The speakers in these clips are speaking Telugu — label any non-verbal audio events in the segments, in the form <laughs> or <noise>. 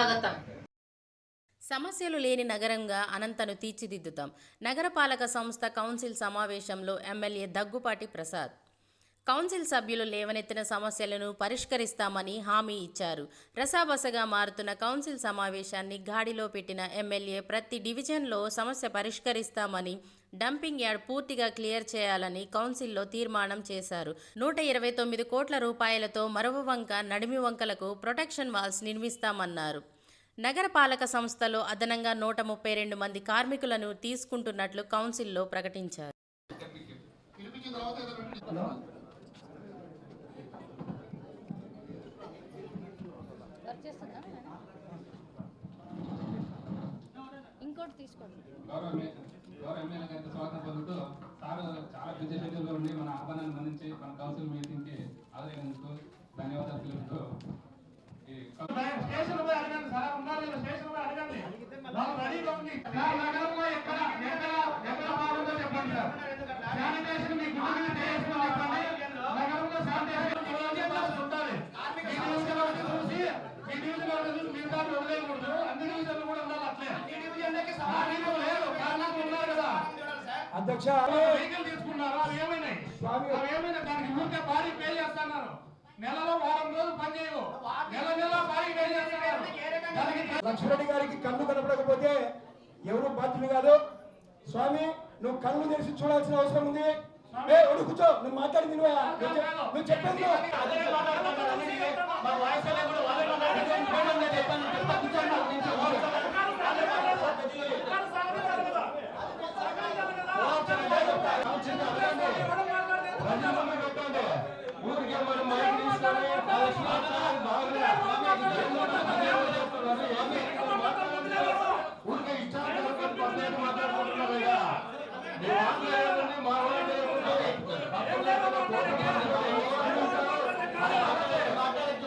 స్వాగతం. సమస్యలు లేని నగరంగా అనంతను తీర్చిదిద్దుతాం. నగరపాలక సంస్థ కౌన్సిల్ సమావేశంలో ఎమ్మెల్యే దగ్గుపాటి ప్రసాద్. కౌన్సిల్ సభ్యులు లేవనెత్తిన సమస్యలను పరిష్కరిస్తామని హామీ ఇచ్చారు. రసాబసగా మారుతున్న కౌన్సిల్ సమావేశాన్ని గాడిలో పెట్టిన ఎమ్మెల్యే ప్రతి డివిజన్లో సమస్య పరిష్కరిస్తామని డంపింగ్ యార్డ్ పూర్తిగా క్లియర్ చేయాలని కౌన్సిల్లో తీర్మానం చేశారు. నూట ఇరవై తొమ్మిది కోట్ల రూపాయలతో మరవ వంక నడిమి వంకలకు ప్రొటెక్షన్ వాల్స్ నిర్మిస్తామన్నారు. నగరపాలక సంస్థలో అదనంగా నూట ముప్పై రెండు మంది కార్మికులను తీసుకుంటున్నట్లు కౌన్సిల్లో ప్రకటించారు. ఇంకోటి తీసుకోండి. చాలా ఉండి మన ఆహ్వానాన్ని మన కౌన్సిల్ మీటింగ్కి హాజరైనందుకు ధన్యవాదాలు తెలుపుతూ ఈ స్టేషన్ పోయి అడగండి సార్ ఉన్నారు కదా స్టేషన్ పోయి అడగండి వాళ్ళు రెడీగా ఉంది సార్ నగరంలో ఎక్కడ ఎక్కడ ఎక్కడ బాగుందో చెప్పండి సార్. శానిటేషన్ మీ గుడి మీద చేసుకుని చెప్పండి నగరంలో శానిటేషన్ క్లాసులు ఉండాలి. ఈ డివిజన్ ఒకటి చూసి ఈ డివిజన్ ఒకటి చూసి మిగతా వదిలేయకూడదు. అన్ని డివిజన్లు కూడా ఉండాలి అట్లే. ఆ డివిజన్ లేదు. కారణాలు ఉన్నారు కదా. అధ్యక్ష. వెహికల్ తీసుకున్నారు. అవి ఏమైనాయి? అవి ఏమైనా దానికి ఊరికే భారీ పే చేస్తున్నారు. నెలలో వారం రోజులు పని చేయవు. నెల నెల భారీ పే చేస్తున్నారు. లక్ష్మణరెడ్డి గారికి కళ్ళు కనపడకపోతే ఎవరు బాధ్యులు కాదు స్వామి నువ్వు కళ్ళు తెరిచి చూడాల్సిన అవసరం ఉంది ఒడు కూర్చో నువ్వు మాట్లాడింది నువ్వే. నువ్వు నువ్వు చెప్పేది నువ్వు. అదే మాట్లాడుతున్నారు. అందుకే మా వాయిస్ అనేది కూడా వాళ్ళే మాట్లాడుతున్నారు. ఫోన్ ఉందని చెప్పాను. చెప్తా కూర్చోండి నాకు నిమిషం. ఊరికే మనం మైక్ తీసుకొని కాలేజీ మాట్లాడాలి బాగుంది ఊరికే ఇచ్చారు పర్లేదు మాట్లాడుకుంటున్నారు కదా మీ మాట్లాడాలని మా వాళ్ళు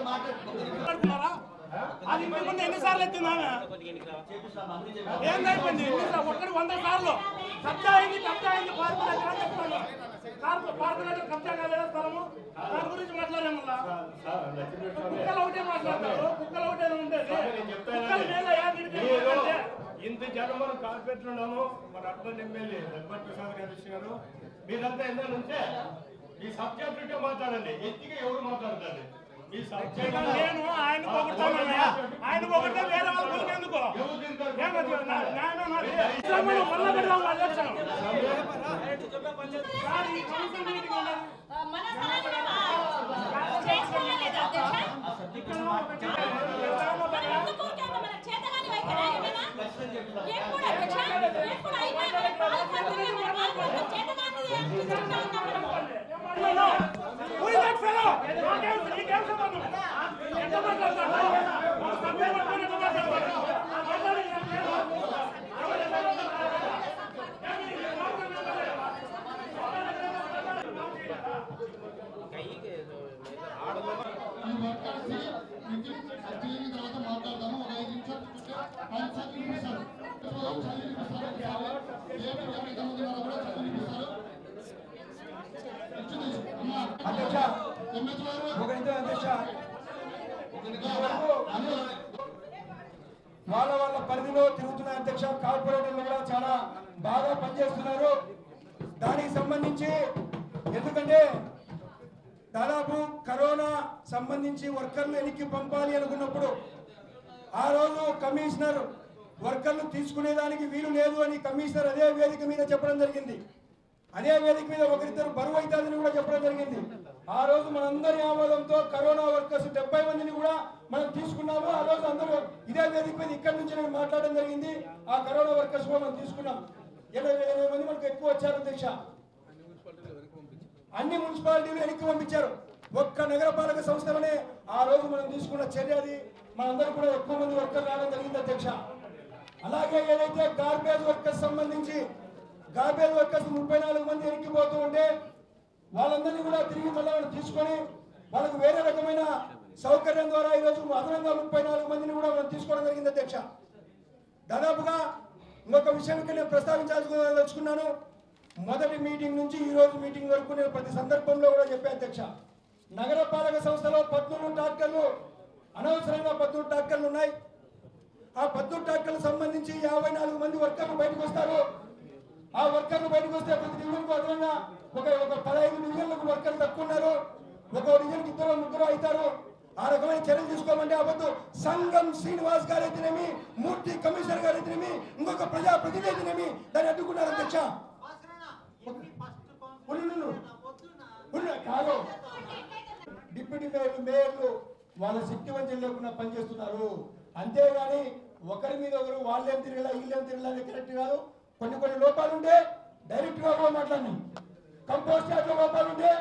మాట్లాడుతున్నారా? అది ఇంతకు ముందు ఎన్నిసార్లు ఎత్తింది వంద సార్లు. కబ్జా అయింది కబ్జా అయింది. చెప్తాను కబ్జా కాలేదా స్థలము? దాని గురించి కుక్కలు ఒకటే మాట్లాడతారు. కుక్కలు ఒకటే ఉండేది. కుక్కలు మేలయ్యా వీడికి ఎందుకంటే ఇంత జనం మనం కార్పొరేట్లు ఉన్నాము. మన అర్బన్ ఎమ్మెల్యే రఘుపతి ప్రసాద్ గారు గారు మీరంతా ఎందుకు ఉంటే ఈ సబ్జెక్ట్ ఉంటే మాట్లాడండి. ఎత్తిగా ఎవరు మాట్లాడతారు? నేను ఆయన పొగడతానయ్యా ఆయన పొగిడితే వేరే వాళ్ళ గురికి ఎందుకు? ఎప్పుడు అధ్యక్ష? ఎప్పుడు మన మన పాలకవర్గం చేతగానిది ఉన్నాం మనం. Who is that fellow? నాకేం నీకేం సంబంధం? ఎంత మాట్లాడతాడు? ఒక సభ్యులు పట్టుకొని ఎంత మాట్లాడతాడు? ఆ మాట్లాడి ఈ మాట్లాడేసి మీటింగ్ జరిగిన తర్వాత మాట్లాడదాము ఒక ఐదు నిమిషాలు కూర్చుంటే ఆయన చదివినిపిస్తారు చదివినిపిస్తారు ఏమి ఎవరు ఎంతమంది ఉన్నారో కూడా చదివినిపిస్తారు కూర్చుని అమ్మా అధ్యక్ష ఎమ్మెల్యే గారు ఒక నిమిషం అధ్యక్ష అనిల్ వాళ్ళ వాళ్ళ పరిధిలో తిరుగుతున్న అధ్యక్ష కార్పొరేటర్లు కూడా చాలా బాగా పనిచేస్తున్నారు. దానికి సంబంధించి ఎందుకంటే దాదాపు కరోనా సంబంధించి వర్కర్లు వెనక్కి పంపాలి అనుకున్నప్పుడు ఆ రోజు కమిషనర్ వర్కర్లు తీసుకునేదానికి వీలు లేదు అని కమిషనర్ అదే వేదిక మీద చెప్పడం జరిగింది. అదే వేదిక మీద ఒకరిద్దరు బరువు అవుతుందని కూడా చెప్పడం జరిగింది. ఆ రోజు మనందరి ఆమోదంతో కరోనా వర్కర్స్ డెబ్బై మందిని కూడా మనం తీసుకున్నాము. ఆ రోజు అందరూ ఇదే వేదిక మీద ఇక్కడి నుంచి నేను మాట్లాడడం జరిగింది. ఆ కరోనా వర్కర్స్ కూడా మనం తీసుకున్నాం. ఇరవై ఇరవై మంది మనకు ఎక్కువ వచ్చారు అధ్యక్ష. అన్ని మున్సిపాలిటీలు వెనక్కి పంపించారు. ఒక్క నగరపాలక సంస్థలనే ఆ రోజు మనం తీసుకున్న చర్య అది. మనందరూ కూడా ఎక్కువ మంది వర్కర్ రావడం జరిగింది అధ్యక్ష. అలాగే ఏదైతే గార్బేజ్ వర్కర్స్ సంబంధించి గార్బేజ్ వర్కర్స్ ముప్పై నాలుగు మంది వెనక్కి పోతూ ఉంటే వాళ్ళందరినీ కూడా తిరిగి మళ్ళీ తీసుకొని వాళ్ళకు వేరే రకమైన సౌకర్యం ద్వారా ఈరోజు అదనంగా ముప్పై నాలుగు మందిని కూడా మనం తీసుకోవడం జరిగింది అధ్యక్ష. దాదాపుగా ఇంకొక విషయం ఇక్కడ నేను ప్రస్తావించాల్సుకున్నాను. మొదటి మీటింగ్ నుంచి ఈ రోజు మీటింగ్ వరకు నేను ప్రతి సందర్భంలో కూడా చెప్పే అధ్యక్ష. నగరపాలక సంస్థలో పద్మూడు ట్రాక్టర్లు అనవసరంగా పద్మూడు ట్రాక్టర్లు ఉన్నాయి. ఆ పద్దు టాక్టర్లకు సంబంధించి యాభై నాలుగు మంది వర్కర్లు బయటకు వస్తారు. ఆ వర్కర్లు బయటకు వస్తే ప్రతి డివిజన్కు అదనంగా ఒక ఒక పదహైదు డివిజన్లకు వర్కర్లు తక్కువ ఉన్నారు. ఒక డివిజన్కి ఇద్దరు ముగ్గురు అవుతారు. ఆ రకమైన చర్యలు తీసుకోమంటే అవ్వద్దు సంఘం శ్రీనివాస్ గారు అయితేనేమి మూర్తి కమిషనర్ గారు అయితేనేమి ఇంకొక ప్రజా ప్రతినిధి అయితేనేమి దాన్ని అడ్డుకున్నారు అధ్యక్ష. కాదు. <laughs> డిప్యూటీ మేయర్లు మేయర్లు వాళ్ళ శక్తి వంచన లేకుండా పనిచేస్తున్నారు. అంతేగాని ఒకరి మీద ఒకరు వాళ్ళేం తిరగలా వీళ్ళేం తిరగలా కరెక్ట్ కాదు. కొన్ని కొన్ని లోపాలు ఉంటే డైరెక్ట్గా కూడా మాట్లాడినాం. కంపోస్ట్ యార్డ్లో లోపాలు ఉంటే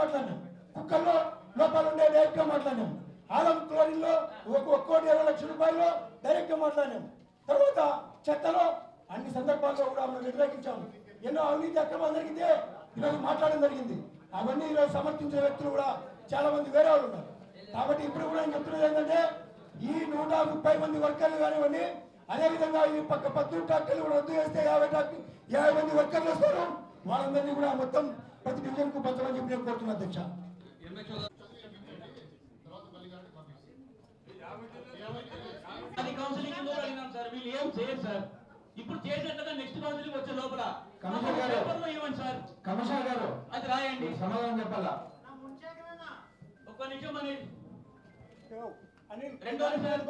మాట్లాడినాం కుక్కల్లో లోపాలు ఉండే డైరెక్ట్గా మాట్లాడినాం ఆలం క్లోరిన్లో ఒక కోటి ఇరవై లక్షల రూపాయలు డైరెక్ట్గా మాట్లాడినాం తర్వాత చెత్తలో అన్ని సందర్భాల్లో కూడా మనం వ్యతిరేకించాము ఎన్నో అవినీతి అక్రమాలు జరిగితే ఈరోజు మాట్లాడడం జరిగింది. అవన్నీ ఈరోజు సమర్థించిన వ్యక్తులు కూడా చాలా మంది వేరే వాళ్ళు ఉన్నారు. కాబట్టి ఇప్పుడు కూడా నేను చెప్తున్నది ఏంటంటే ఈ నూట ముప్పై మంది వర్కర్లు కానివ్వండి అదేవిధంగా ఈ పక్క పద్దెనిమిది ట్రాక్టర్లు కూడా రద్దు చేస్తే యాభై ట్రాక్టర్ యాభై మంది వర్కర్లు వస్తారు. వాళ్ళందరినీ కూడా మొత్తం ప్రతి డివిజన్కు పంచమని చెప్పి నేను కోరుతున్నా అధ్యక్ష. కౌన్సిలింగ్ సార్ వీళ్ళు ఏం చేయరు సార్ ఇప్పుడు చేసినట్టుగా నెక్స్ట్ కౌన్సిలింగ్ వచ్చే లోపల కమిషనర్ గారు. పేపర్లో ఇవ్వండి సార్ కమిషనర్ గారు అది రాయండి సమాధానం చెప్పాలా? ఒక్క నిమిషం అని రెండోది సార్.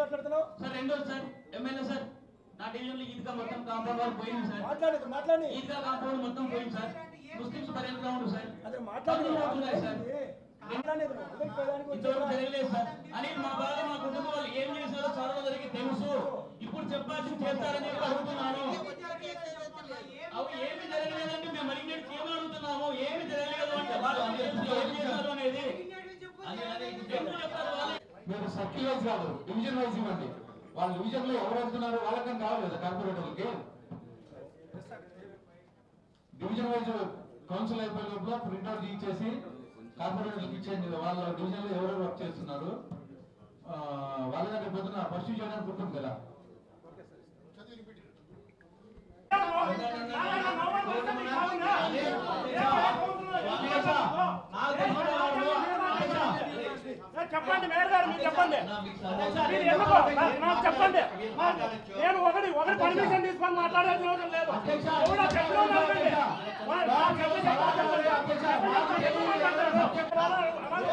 సార్ రెండోది సార్. MLA sir. నా డివిజన్లో ఈద్గా మొత్తం కాంపౌండ్ వాళ్ళు పోయింది సార్. మాట్లాడదు మాట్లాడి. ఈద్గా కాంపౌండ్ మొత్తం పోయింది సార్. ముస్లిమ్స్ పర్యటన గ్రౌండ్ సార్. అదే అవుతున్నాయి సార్. మాట్లాడలేదు ఇంతవరకు జరగలేదు సార్. అని మా బాధ మా కుటుంబం వాళ్ళు ఏం చేశారో మందికి తెలుసు. ఇప్పుడు చెప్పాల్సింది చేస్తారని అడుగుతున్నాను. అవి ఏమి జరగలేదండి. మేము అడిగినట్టు ఏమని అడుగుతున్నాము? ఏమి జరగలేదు అంటే వాళ్ళు ఏం చేశారు అనేది? మీరు సర్కిల్ వైజ్ కాదు డివిజన్ వైజ్ ఇవ్వండి. వాళ్ళ డివిజన్లో ఎవరు వెళ్తున్నారు వాళ్ళకం కావాలి కదా? కార్పొరేటర్లకి డివిజన్ వైజ్ కౌన్సిల్ అయిపోయిన లోపల ఇచ్చేసి కార్పొరేటర్లకు ఇచ్చేయండి. వాళ్ళ డివిజన్లో ఎవరెవరు వర్క్ చేస్తున్నారు? వాళ్ళ దగ్గర పొద్దున ఫస్ట్ చేయడానికి ఉంటుంది కదా. చెప్పండి మేడ గారు మీరు చెప్పండి. మీరు ఎందుకు? నాకు చెప్పండి. నేను ఒకటి ఒకటి పర్మిషన్ తీసుకొని మాట్లాడాల్సిన అవసరం లేదు. ఎవరో చెప్పడం. చెప్పండి.